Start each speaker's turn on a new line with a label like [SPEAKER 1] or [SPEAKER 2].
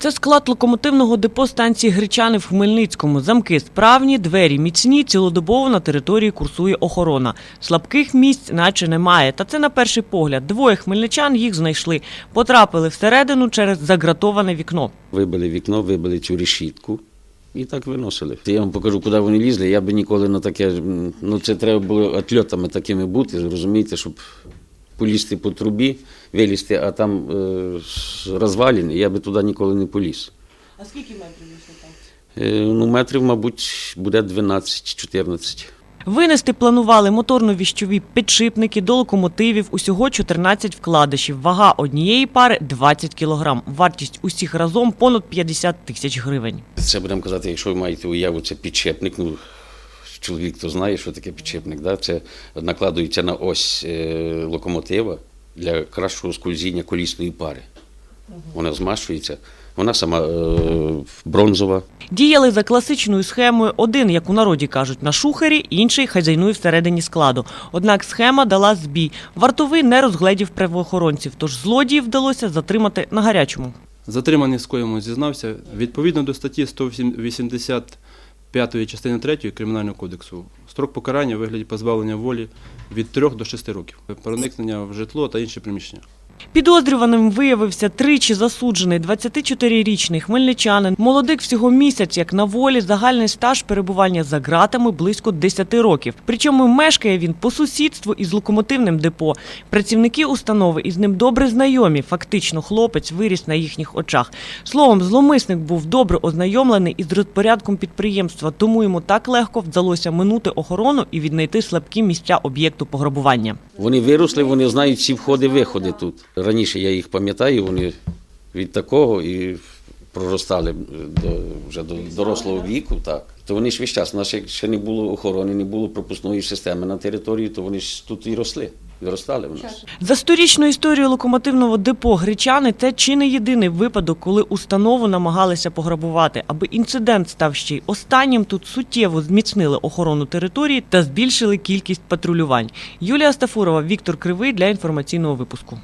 [SPEAKER 1] Це склад локомотивного депо станції Гречани в Хмельницькому. Замки справні, двері міцні, цілодобово на території курсує охорона. Слабких місць наче немає. Та це на перший погляд. Двоє хмельничан їх знайшли. Потрапили всередину через загратоване вікно.
[SPEAKER 2] Вибили вікно, вибили цю решітку і так виносили. Я вам покажу, куди вони лізли. Я би ніколи на таке. Ну це треба було атльотами такими бути, розумієте, щоб полізти по трубі, вилізти, а там е, розваліни, я би туди ніколи не поліз.
[SPEAKER 1] А скільки метрів висота?
[SPEAKER 2] Е, ну, метрів, мабуть, буде 12-14.
[SPEAKER 1] Винести планували моторно-віщові підшипники до локомотивів. Усього 14 вкладишів. Вага однієї пари 20 кілограм. Вартість усіх разом понад 50 тисяч гривень.
[SPEAKER 2] Це будемо казати, якщо ви маєте уяву, це підчепник. Ну, чоловік то знає, що таке підчепник. Да? Це накладується на ось е, локомотива для кращого скользіння колісної пари. Вона змащується. Вона сама е, бронзова.
[SPEAKER 1] Діяли за класичною схемою. Один, як у народі кажуть, на шухері, інший хазяйнує всередині складу. Однак схема дала збій. Вартовий не розгледів правоохоронців, тож злодіїв вдалося затримати на гарячому.
[SPEAKER 3] Затриманий скоєму зізнався відповідно до статті 185 частини 3 Кримінального кодексу. Строк покарання у вигляді позбавлення волі від 3 до 6 років. Проникнення в житло та інші приміщення.
[SPEAKER 1] Підозрюваним виявився тричі засуджений 24-річний хмельничанин. Молодик всього місяць, як на волі, загальний стаж перебування за ґратами близько 10 років. Причому мешкає він по сусідству із локомотивним депо. Працівники установи із ним добре знайомі. Фактично, хлопець виріс на їхніх очах. Словом, зломисник був добре ознайомлений із розпорядком підприємства, тому йому так легко вдалося минути охорону і віднайти слабкі місця об'єкту пограбування.
[SPEAKER 2] Вони виросли, вони знають всі входи-виходи тут. Раніше я їх пам'ятаю, вони від такого і проростали до, вже до дорослого віку. Так. То вони ж весь час, у нас ще- не було охорони, не було пропускної системи на території, то вони ж тут і росли. Виростали в нас.
[SPEAKER 1] За сторічну історію локомотивного депо Гречани це чи не єдиний випадок, коли установу намагалися пограбувати. Аби інцидент став ще й останнім, тут суттєво зміцнили охорону території та збільшили кількість патрулювань. Юлія Стафурова, Віктор Кривий для інформаційного випуску.